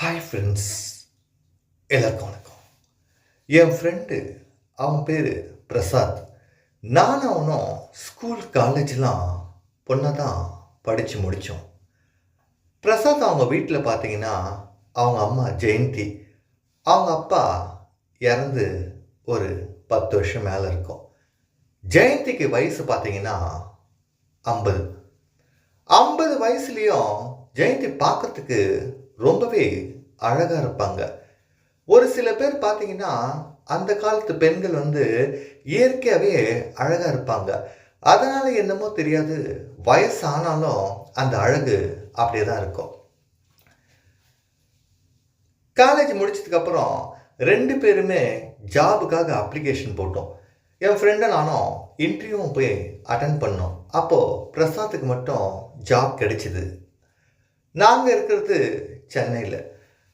Hi friends எல்லாருக்கும் வணக்கம். என் friend அவன் பேர் பிரசாத். நானும் அவனும் ஸ்கூல் காலேஜ்லாம் பொண்ணை தான் படித்து முடித்தோம் பிரசாத் அவங்க வீட்டில் பார்த்தீங்கன்னா அவங்க அம்மா ஜெயந்தி. அவங்க அப்பா இறந்து ஒரு பத்து வருஷம் மேலே இருக்கும். ஜெயந்திக்கு வயசு பார்த்தீங்கன்னா ஐம்பது. ஐம்பது வயசுலேயும் ஜெயந்தி பார்க்கறதுக்கு ரொம்பவே அழகாக இருப்பாங்க. ஒரு சில பேர் பார்த்தீங்கன்னா அந்த காலத்து பெண்கள் வந்து இயற்கையாகவே அழகாக இருப்பாங்க. அதனால் என்னமோ தெரியாது வயசானாலும் அந்த அழகு அப்படியே தான் இருக்கும். காலேஜ் முடிச்சதுக்கப்புறம் ரெண்டு பேருமே ஜாபுக்காக அப்ளிகேஷன் போட்டோம். என் ஃப்ரெண்டை நானும் இன்டர்வியூவும் போய் அட்டன் பண்ணோம். அப்போது பிரசாத்துக்கு மட்டும் ஜாப் கிடைச்சிது. நாங்கள் இருக்கிறது சென்னையில்.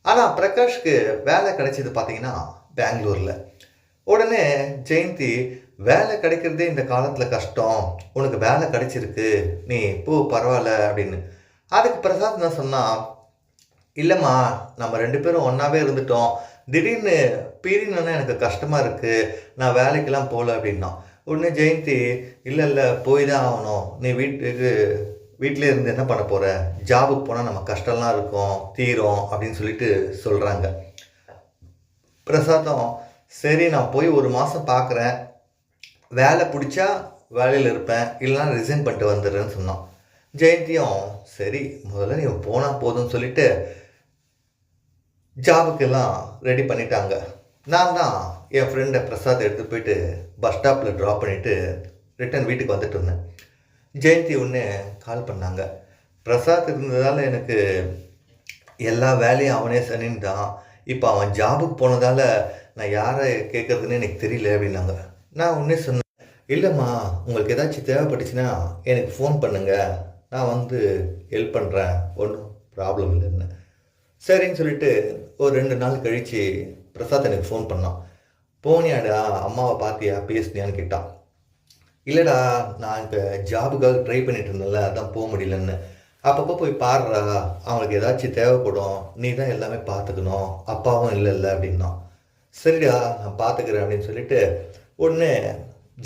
ஆனால் பிரகாஷ்க்கு வேலை கிடைச்சது பார்த்தீங்கன்னா பெங்களூரில். உடனே ஜெயந்தி வேலை கிடைக்கிறதே இந்த காலத்தில் கஷ்டம். உனக்கு வேலை கிடைச்சிருக்கு. நீ போ பரவாயில்ல அப்படின்னு. அதுக்கு பிரசாத் என்ன சொன்னான் இல்லைம்மா நம்ம ரெண்டு பேரும் ஒன்றாவே இருந்துட்டோம். திடீர்னு பிரிணுன்னா எனக்கு கஷ்டமாக இருக்குது நான் வேலைக்கெல்லாம் போகல அப்படின்னா. உடனே ஜெயந்தி இல்லை இல்லை போய் தான் ஆகணும். நீ வீட்டுக்கு வீட்டிலே இருந்து என்ன பண்ண போகிற ஜாபுக்கு போனால் நம்ம கஷ்டம்லாம் இருக்கும் தீரும் அப்படின்னு சொல்லிட்டு சொல்கிறாங்க பிரசாதம் சரி நான் போய் ஒரு மாதம் பார்க்குறேன் வேலை பிடிச்சா வேலையில் இருப்பேன். இல்லைனா ரிசைன் பண்ணிட்டு வந்துடுறேன்னு சொன்னான். ஜெயந்தியும் சரி முதல்ல நீ போனால் போதும்னு சொல்லிட்டு ஜாபுக்கெல்லாம் ரெடி பண்ணிட்டாங்க. நான் தான் என் ஃப்ரெண்டை பிரசாத் எடுத்து போயிட்டு பஸ் ஸ்டாப்பில் ட்ராப் பண்ணிவிட்டு ரிட்டன் வீட்டுக்கு வந்துட்டு இருந்தேன். ஜெயந்தி ஒன்று கால் பண்ணாங்க. பிரசாத் இருந்ததால் எனக்கு எல்லா வேலையும் அவனே சனின்ட்டான் இப்போ அவன் ஜாபுக்கு போனதால் நான் யாரை கேட்குறதுன்னு எனக்கு தெரியல அப்படின்னாங்க. நான் ஒன்றே சொன்னேன் இல்லைம்மா உங்களுக்கு ஏதாச்சும் தேவைப்பட்டுச்சுன்னா எனக்கு ஃபோன் பண்ணுங்கள் நான் வந்து ஹெல்ப் பண்ணுறேன் ஒன்றும் ப்ராப்ளம் இல்லைன்னு. சரின்னு சொல்லிட்டு ஒரு ரெண்டு நாள் கழித்து பிரசாத் எனக்கு ஃபோன் பண்ணான். போனியாடா அம்மாவை பார்த்தியா? பேசினியான்னு கேட்டான். இல்லைடா நான் இப்போ ஜாபுக்காக ட்ரை பண்ணிட்டு இருந்தேன்ல அதான் போக முடியலன்னு. அப்பப்போ போய் பாடுறா அவங்களுக்கு ஏதாச்சும் தேவைப்படும். நீ தான் எல்லாமே பார்த்துக்கணும். அப்பாவும் இல்லை இல்லைல்ல அப்படின்னா. சரிடா நான் பார்த்துக்கிறேன் அப்படின்னு சொல்லிட்டு உடனே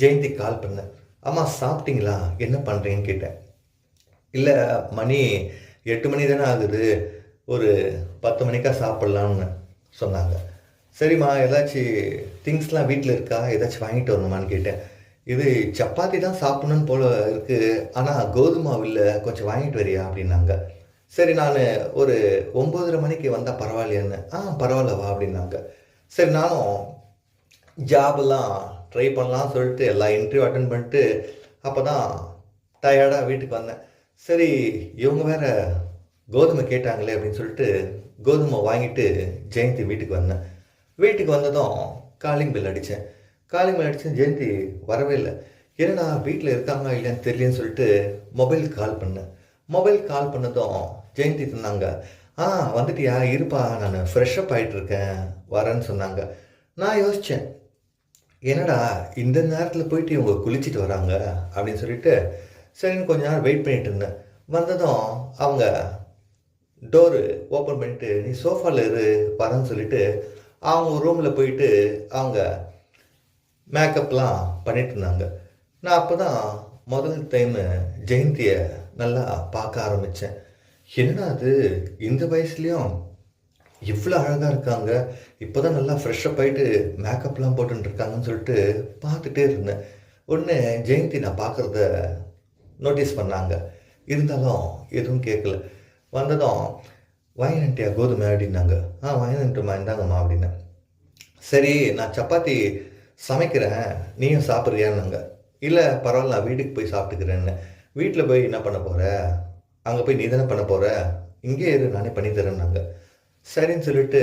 ஜெயந்தி கால் பண்ணேன் அம்மா சாப்பிட்டீங்களா? என்ன பண்ணுறீங்கன்னு கேட்டேன். இல்லை மணி எட்டு மணி தானே ஆகுது. ஒரு பத்து மணிக்கா சாப்பிட்லான்னு சொன்னாங்க. சரிம்மா ஏதாச்சும் திங்ஸ்லாம் வீட்டில் இருக்கா? ஏதாச்சும் வாங்கிட்டு வரணுமான்னு கேட்டேன். இது சப்பாத்தி தான் சாப்பிடணும்னு போல இருக்குது ஆனால் கோதுமை மாவு கொஞ்சம் வாங்கிட்டு வரியா அப்படின்னாங்க. சரி நான் ஒரு ஒம்பதரை மணிக்கு வந்தால் பரவாயில்லையான்னு ஆ பரவாயில்ல வா அப்படின்னாங்க. சரி நானும் ஜாபெல்லாம் ட்ரை பண்ணலாம்னு சொல்லிட்டு எல்லா இன்டர்வியூ அட்டன் பண்ணிட்டு அப்போ தான் டயர்டாக வீட்டுக்கு வந்தேன். சரி இவங்க வேற கோதுமை கேட்டாங்களே அப்படின்னு சொல்லிட்டு கோதுமை வாங்கிட்டு ஜெயந்தி வீட்டுக்கு வந்தேன். வீட்டுக்கு வந்ததும் காலிங் பில் அடித்தேன் காலிங் மேலே அடித்தேன் ஜெயந்தி வரவே இல்லை. என்னடா வீட்டில் இருக்காங்க இல்லைன்னு தெரியலன்னு சொல்லிட்டு மொபைல் கால் பண்ணேன். மொபைல் கால் பண்ணதும் ஜெயந்தி சொன்னாங்க ஆ வந்துட்டியா? இருப்பா. நான் ஃப்ரெஷ்அப் ஆகிட்டு இருக்கேன். வரேன்னு சொன்னாங்க. நான் யோசித்தேன் என்னடா இந்த நேரத்தில் போயிட்டு இவங்க குளிச்சுட்டு வராங்க? அப்படின்னு சொல்லிட்டு சரின்னு கொஞ்ச நேரம் வெயிட் பண்ணிட்டு இருந்தேன். வந்ததும் அவங்க டோரு ஓப்பன் பண்ணிட்டு நீ சோஃபாவில் இரு வரேன்னு சொல்லிட்டு அவங்க ரூமில் போயிட்டு அவங்க மேக்கப்லாம் பண்ணிட்டு இருந்தாங்க நான் அப்போ தான் முதல் டைமு ஜெயந்தியை நல்லா பார்க்க ஆரம்பித்தேன் என்னடா அது இந்த வயசுலேயும் இவ்வளோ அழகாக இருக்காங்க. இப்போ தான் நல்லா ஃப்ரெஷ்ஷப் ஆகிட்டு மேக்கப்லாம் போட்டுருக்காங்கன்னு சொல்லிட்டு பார்த்துட்டே இருந்தேன். ஒன்று ஜெயந்தி நான் பார்க்குறத நோட்டீஸ் பண்ணாங்க. இருந்தாலும் எதுவும் கேட்கல. வந்ததும் வாங்கினட்டியா கோதுமை அப்படின்னாங்க. ஆ வாங்கினட்டுமா இந்தாங்கம்மா அப்படின்னேன். சரி நான் சப்பாத்தி சமைக்கிறேன் நீயும் சாப்பிட்றியான்னாங்க. இல்லை பரவாயில்ல நான் வீட்டுக்கு போய் சாப்பிட்டுக்கிறேன்னு. வீட்டில் போய் என்ன பண்ண போகிற அங்கே போய் நீ தானே பண்ண போகிற இங்கே இரு நானே பண்ணித்தரேன்னாங்க சரின்னு சொல்லிட்டு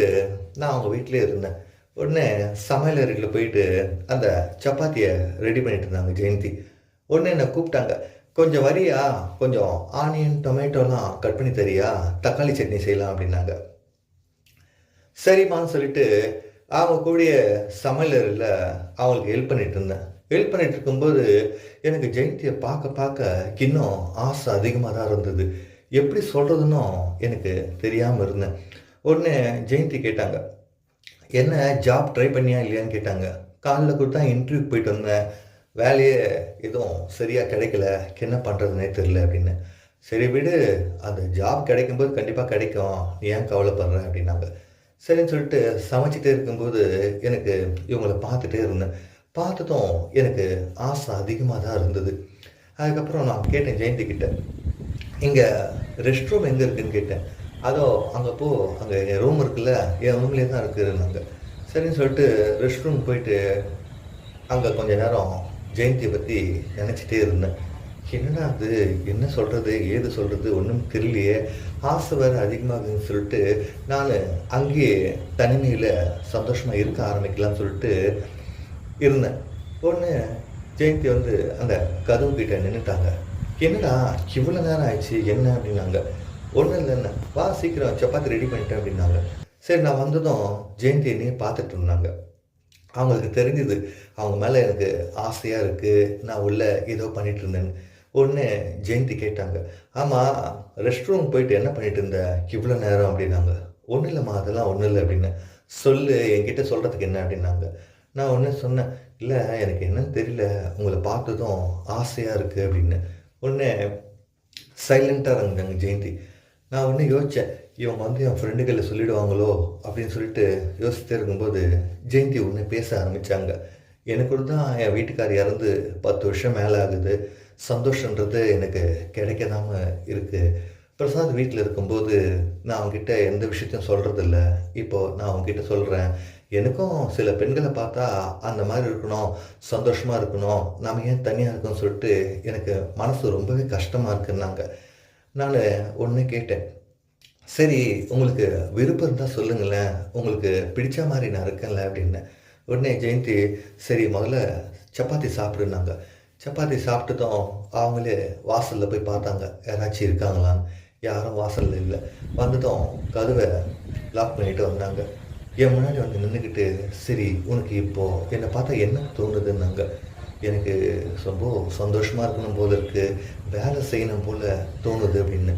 நான் அவங்க வீட்டிலே இருந்தேன். உடனே சமையல் அறையில் போயிட்டு அந்த சப்பாத்தியை ரெடி பண்ணிட்டு இருந்தாங்க ஜெயந்தி. உடனே என்னை கூப்பிட்டாங்க. கொஞ்சம் வரியா? கொஞ்சம் ஆனியன் டொமேட்டோலாம் கட் பண்ணி தரியா? தக்காளி சட்னி செய்யலாம் அப்படின்னாங்க. சரிம்மான்னு சொல்லிட்டு அவங்க கூடிய சமையலரில் அவங்களுக்கு ஹெல்ப் பண்ணிட்டு இருந்தேன். ஹெல்ப் பண்ணிட்டு இருக்கும்போது எனக்கு ஜெயந்தியை பார்க்க பார்க்க இன்னும் ஆசை அதிகமாக தான் இருந்தது. எப்படி சொல்கிறதுன்னும் எனக்கு தெரியாமல் இருந்தேன். உடனே ஜெயந்தி கேட்டாங்க என்ன ஜாப் ட்ரை பண்ணியா இல்லையான்னு கேட்டாங்க. காலில் கொடுத்தா இன்டர்வியூக்கு போயிட்டு வந்தேன். வேலையே எதுவும் சரியாக கிடைக்கல. என்ன பண்ணுறதுனே தெரில அப்படின்னு. சரி விடு அந்த ஜாப் கிடைக்கும்போது கண்டிப்பாக கிடைக்கும். ஏன் கவலைப்படுற? அப்படின்னாங்க. சரின்னு சொல்லிட்டு சமைச்சிட்டே இருக்கும்போது எனக்கு இவங்களை பார்த்துட்டே இருந்தேன். பார்த்ததும் எனக்கு ஆசை அதிகமாக தான் இருந்தது. அதுக்கப்புறம் நான் கேட்டேன் ஜெயந்தி கிட்ட. இங்கே ரெஸ்ட் ரூம் எங்கே இருக்குன்னு கேட்டேன். அதோ அங்கே போ அங்கே என் ரூம் இருக்குல்ல என் ரூம்லேயே தான் இருக்குதுன்னாங்க சரின்னு சொல்லிட்டு ரெஸ்ட் ரூம் போயிட்டு அங்கே கொஞ்ச நேரம் ஜெயந்தியை பற்றி நினச்சிட்டே இருந்தேன். என்னடா அது என்ன சொல்கிறது ஏது சொல்கிறது ஒன்றும் தெரியலையே. ஆசை வேறு அதிகமாகுதுன்னு சொல்லிட்டு நான் அங்கேயே தனிமையில் சந்தோஷமாக இருக்க ஆரம்பிக்கலாம்னு சொல்லிட்டு இருந்தேன். ஒன்று ஜெயந்தி வந்து அந்த கதவு கிட்ட நின்றுட்டாங்க என்னடா இவ்வளோ நேரம் ஆயிடுச்சு என்ன அப்படின்னாங்க. ஒன்றும் இல்லைன்னு. வா சீக்கிரம் சப்பாத்தி ரெடி பண்ணிட்டேன் அப்படின்னாங்க. சரி நான் வந்ததும் ஜெயந்தி என்னையே பார்த்துட்டு இருந்தாங்க. அவங்களுக்கு தெரிஞ்சுது அவங்க மேலே எனக்கு ஆசையாக இருக்குது நான் உள்ள ஏதோ பண்ணிகிட்டு இருந்தேன்னு. உடனே ஜெயந்தி கேட்டாங்க ஆமாம் ரெஸ்ட் ரூம் போயிட்டு என்ன பண்ணிட்டு இருந்த? இவ்வளோ நேரம் அப்படின்னாங்க. ஒன்றும் இல்லைம்மா அதெல்லாம் ஒன்றும் இல்லை அப்படின்னு. சொல்லு என்கிட்ட சொல்கிறதுக்கு என்ன? அப்படின்னாங்க. நான் ஒன்று சொன்னேன் இல்லை எனக்கு என்னன்னு தெரியல. உங்களை பார்த்ததும் ஆசையாக இருக்குது அப்படின்னு. ஒன்று சைலண்ட்டாக இருந்தாங்க ஜெயந்தி. நான் ஒன்று யோசித்தேன் இவங்க வந்து என் ஃப்ரெண்டுகளை சொல்லிடுவாங்களோ? அப்படின்னு சொல்லிட்டு யோசித்தே இருக்கும்போது ஜெயந்தி ஒன்று பேச ஆரம்பித்தாங்க எனக்கு தான் என் வீட்டுக்கார் இறந்து பத்து வருஷம் மேலே ஆகுது. சந்தோஷன்றது எனக்கு கிடைக்காம இருக்குது பிரசாத் வீட்டில் இருக்கும்போது நான் அவங்ககிட்ட எந்த விஷயத்தையும் சொல்கிறதில்ல இப்போது நான் அவங்ககிட்ட சொல்கிறேன் எனக்கும் சில பெண்களை பார்த்தா அந்த மாதிரி இருக்கணும் சந்தோஷமாக இருக்கணும். நாம் ஏன் தனியாக இருக்கோம்னு சொல்லிட்டு எனக்கு மனசு ரொம்பவே கஷ்டமாக இருக்குன்னாங்க. நான் ஒன்று கேட்டேன் சரி உங்களுக்கு விருப்பம் இருந்தால் சொல்லுங்களேன். உங்களுக்கு பிடிச்ச மாதிரி நான் இருக்கேன்ல அப்படின்னு உடனே ஜெயந்தி சரி முதல்ல சப்பாத்தி சாப்பிடுனாங்க சப்பாத்தி சாப்பிட்டதும் அவங்களே வாசலில் போய் பார்த்தாங்க. யாராச்சும் இருக்காங்களான்னு. யாரும் வாசலில் இல்லை. வந்ததும் கதவை லாக் பண்ணிட்டு வந்தாங்க. என் முன்னாடி வந்து நின்றுக்கிட்டு சரி உனக்கு இப்போது என்னை பார்த்தா என்ன தோணுதுன்னாங்க. எனக்கு ரொம்ப சந்தோஷமாக இருக்கணும் போல இருக்குது வேலை செய்யணும் போல தோணுது அப்படின்னு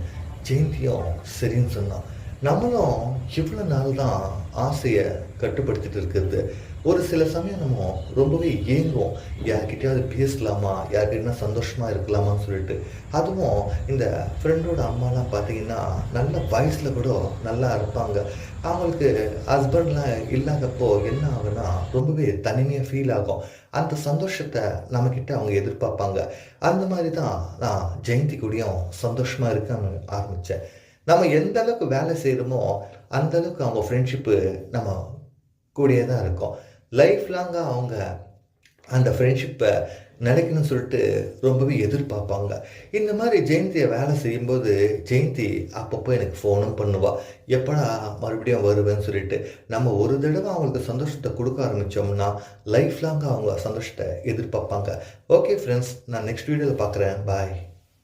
ஜெயந்தியும் சரின்னு சொன்னான். நம்மளும் இவ்வளோ நாள் தான் ஆசையை கட்டுப்படுத்திட்டு இருக்கிறது. ஒரு சில சமயம் நம்ம ரொம்பவே ஏங்குவோம். யார்கிட்டயாவது பேசலாமா? யார்கிட்டனா சந்தோஷமாக இருக்கலாமான்னு சொல்லிட்டு. அதுவும் இந்த ஃப்ரெண்டோட அம்மாலாம் பார்த்தீங்கன்னா நல்ல வயசில் கூட நல்லா இருப்பாங்க. அவங்களுக்கு ஹஸ்பண்ட்லாம் இல்லாதப்போ என்ன ஆகுனா ரொம்பவே தனிமையாக ஃபீல் ஆகும். அந்த சந்தோஷத்தை நம்மக்கிட்ட அவங்க எதிர்பார்ப்பாங்க. அந்த மாதிரி தான் நான் ஜெயந்தி கூடயும் சந்தோஷமாக இருக்க ஆரம்பித்தேன் நம்ம எந்த அளவுக்கு வேலை செய்கிறோமோ அந்த அளவுக்கு அவங்க ஃப்ரெண்ட்ஷிப்பு நம்ம கூடியே தான் இருக்கும். லைஃப் லாங்காக அவங்க அந்த ஃப்ரெண்ட்ஷிப்பை நினைக்கணும்னு சொல்லிட்டு ரொம்பவே எதிர்பார்ப்பாங்க. இந்த மாதிரி ஜெயந்தியை வேலை செய்யும்போது ஜெயந்தி அப்பப்போ எனக்கு ஃபோனும் பண்ணுவாள் எப்படா மறுபடியும் வருவேன்னு சொல்லிட்டு நம்ம ஒரு தடவை அவங்களுக்கு சந்தோஷத்தை கொடுக்க ஆரம்பித்தோம்னா லைஃப் லாங்காக அவங்க சந்தோஷத்தை எதிர்பார்ப்பாங்க. ஓகே ஃப்ரெண்ட்ஸ் நான் நெக்ஸ்ட் வீடியோவில் பார்க்குறேன் பாய்